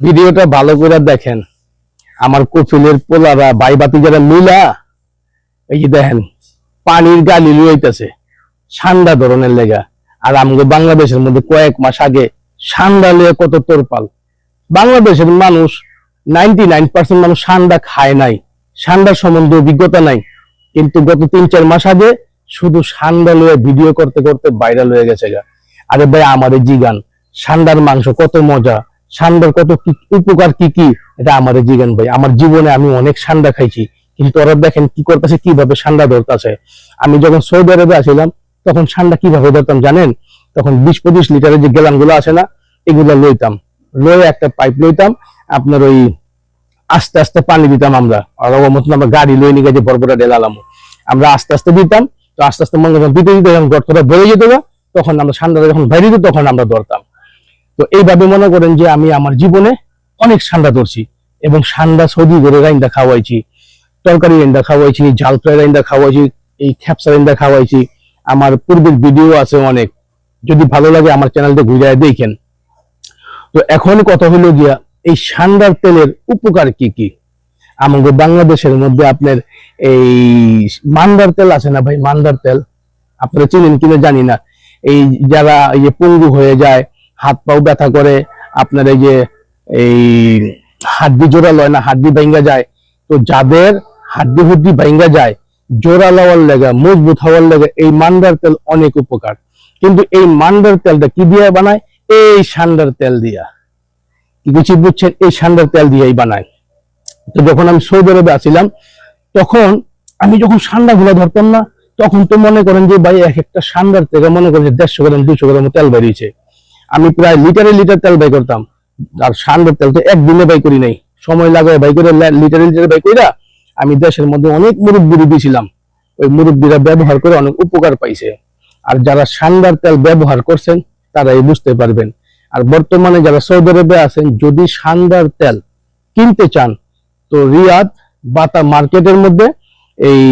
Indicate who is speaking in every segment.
Speaker 1: ভিডিওটা ভালো করে দেখেন। আমার কচুলের পোলারা বাই বাতি যারা মিলা, এই যে দেখেন, পানির গালি লইতেছে ঠান্ডা ধরনের লেগা। আর আমাকে বাংলাদেশের মধ্যে কয়েক মাস আগে ঠান্ডা লিয়ে কত তোরপাল। বাংলাদেশের মানুষ নাইনটি নাইন পার্সেন্ট মানুষ ঠান্ডা খায় নাই ঠান্ডার সম্বন্ধে অভিজ্ঞতা নাই। কিন্তু গত তিন চার মাস আগে শুধু ঠান্ডা লয়ে ভিডিও করতে করতে ভাইরাল হয়ে গেছে গা। আরে ভাই এই জিগান ষান্ডার মাংস কত মজা। ষান্ডার কত কি- উপকার কি কি? এটা আমার জিগান ভাই, আমার জীবনে আমি অনেক ষান্ডা খাইছি, কিন্তু ওরা দেখেন কি করতেছে, কীভাবে ষান্ডা ধরতেছে। আমি যখন সৌদি আরবে আসিলাম, তখন সান্ডা কীভাবে ধরতাম জানেন? তখন বিশ পঁচিশ লিটারের যে গেলানগুলো আসে না, এগুলো লইতাম। লয়ে একটা পাইপ লইতাম, আপনার ওই আস্তে আস্তে পানি দিতাম আমরা। মতন আমরা গাড়ি লই নিয়ে যে বরবরা ডেলালাম আমরা আস্তে আস্তে দিতাম, তো আস্তে আস্তে মনে করতাম দিতে দিতে যখন গর্তটা বেড়ে যেত তখন আমরা ঠান্ডাটা যখন বাইরে তখন আমরা ধরতাম। তো এইভাবে মনে করেন যে আমি আমার জীবনে অনেক ঠান্ডা ধরছি এবং ঠান্ডা সৌদি করে রাইন্দা খাওয়াইছি তরকারি রাইন্দা খাওয়াইছি ঝাল ফ্রাই রাইন্দা খাওয়াইছি এই খ্যাপসা রাইন্দা খাওয়াইছি আমার পূর্বের ভিডিও আছে অনেক। যদি ভালো লাগে আমার চ্যানেলটা ঘুরে দেখেন। তো এখন কথা হলো গিয়া এই সান্ডার তেলের উপকার কি কি? আমাদের বাংলাদেশের মধ্যে আপনার এই মান্দার তেল আছে না ভাই? মান্দার তেল। আপনারা চিনেন কিনা জানি না। এই যারা এই পঙ্গু হয়ে যায় হাত পাও ব্যথা করে, আপনার এই যে এই হাড্ডি জোড়া লয় না, হাড্ডি ভাঙ্গা যায়। তো যাদের হাড্ডি হুড্ডি ভাঙ্গা যায়, জোড়া লওয়ার লেগে, মজবুত হওয়ার লেগে, এই মান্ডার তেল অনেক উপকার। কিন্তু এই মান্ডার তেলটা কি দিয়ে বানায়? এই সান্ডার তেল দিয়া। কিছু বুঝছেন? এই সান্ডার তেল দিয়েই বানায়। তো যখন আমি সৌদি আরবে আসছিলাম তখন আমি যখন সান্ডা গুলা ধরতাম না, তখন তো মনে করেন যে ভাই, এক একটা সান্ডার থেকে মনে করেন যে দেড়শো গ্রাম দুশো গ্রাম তেল বেরিয়েছে। আমি প্রায় লিটারে লিটার তেল বাই করতাম। আর সান্ডার তেল তো একদিনে বাই করি নাই। সময় লাগে বাই করে লিটারে লিটারে বাই কইরা আমি দেশের মধ্যে অনেক মুরব্বী দিয়েছিলাম ওই মুরব্বীরা ব্যবহার করে অনেক উপকার পাইছে। আর যারা সান্ডার তেল ব্যবহার করছেন, তারাই বুঝতে পারবেন। আর বর্তমানে যারা সৌদি আরবে আছেন, যদি সান্ডার তেল কিনতে চান, তো রিয়াদ বাতা মার্কেটের মধ্যে এই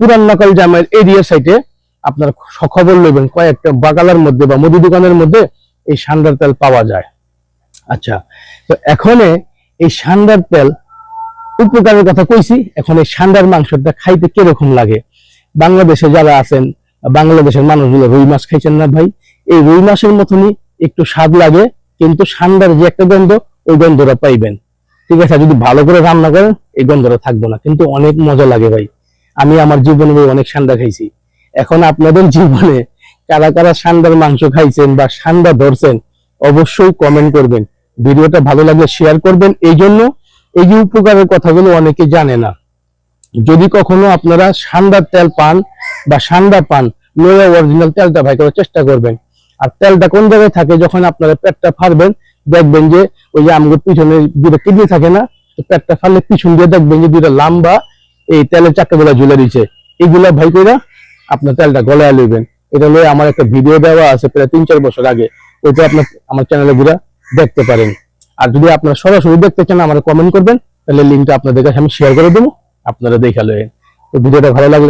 Speaker 1: পুরান নকল জামের এরিয়া সাইটে আপনার খবর নেবেন কয়েকটা বাগালার মধ্যে বা মুদি দোকানের মধ্যে এই সান্ডার তেল পাওয়া যায়। আচ্ছা তো এখন এই সান্ডার তেল উপকারের কথা কইছি, এখন এই সান্ডার মাংসটা খাইতে কীরকম লাগে? বাংলাদেশে যারা আছেন, বাংলাদেশের মানুষগুলো রুই মাছ খাইছেন না ভাই? এই রুই মাছের মতনই একটু স্বাদ লাগে, কিন্তু সান্ডার যে একটা গন্ধ, ওই গন্ধটা পাইবেন। ঠিক আছে, যদি ভালো করে রান্না করেন, এই গন্ধটা থাকবে না, কিন্তু অনেক মজা লাগে ভাই। আমি আমার জীবনে অনেক সান্ডা খাইছি। এখন আপনাদের জীবনে কারা কারা সান্ডার মাংস খাইছেন বা সান্ডা ধরছেন, অবশ্যই কমেন্ট করবেন। ভিডিওটা ভালো লাগলে শেয়ার করবেন। এই জন্য এই যে উপকারের কথাগুলো অনেকে জানে না। যদি কখনো আপনারা সান্ডার তেল পান বা সান্ডা পান লোয়া অরিজিনাল তেলটা ভাই করার চেষ্টা করবেন। আর তেলটা কোন জায়গায় থাকে? যখন আপনারা পেটটা ফাড়বেন, দেখবেন যে ওই যে আমাদের পিছনে দুটো কিডনি থাকে না, তো পেটটা ফাড়লে পিছন দিয়ে দেখবেন যে দুটো লম্বা এই তেলের চাকাগুলা ঝুলে দিচ্ছে এইগুলা ভাই কইরা আপনার তেলটা গলায় লইবেন। এটা লয়ে আমার একটা ভিডিও দেওয়া আছে প্রায় তিন চার বছর আগে। ওইটা আপনার আমার চ্যানেলে ঘুরে দেখতে পারেন। আর যদি আপনারা সরাসরি দেখতে চান, আমার কমেন্ট করবেন, তাহলে লিঙ্কটা আপনাদের কাছে আমি শেয়ার করে দেবো। আপনারা দেখা লয়ে তো ভিডিওটা ভালো লাগলে